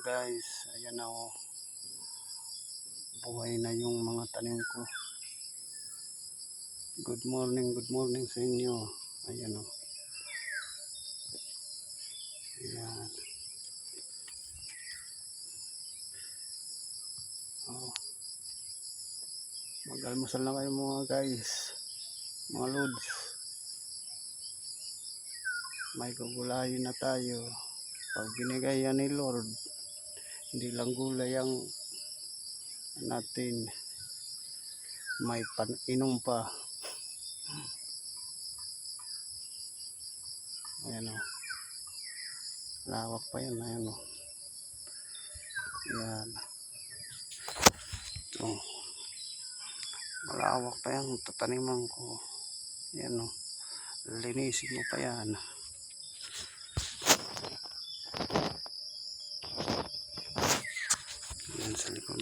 guys, ayan na oh. Buhay na yung mga tanim ko. Good morning, good morning sa inyo. Ayan oh. Ayan. Oh. Mag-almusal na kayo mga guys. Mga lods. May gugulayin na tayo. Pag binigay yan ni Lord, hindi lang ang natin. May pan-inom pa. Ayan o. Lawak pa yan. Ayan o. Ayan. Ito. Malawak pa yan. Tataniman ko. Ayan o. Linisin mo pa yan. Ayan sa likod.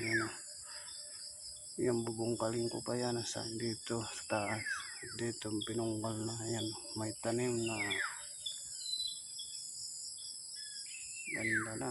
Ayan o. Yung bubong ko pa yan. Sa dito sa taas. Dito pinunggal na. Ayan. May tanim na. Ganda na.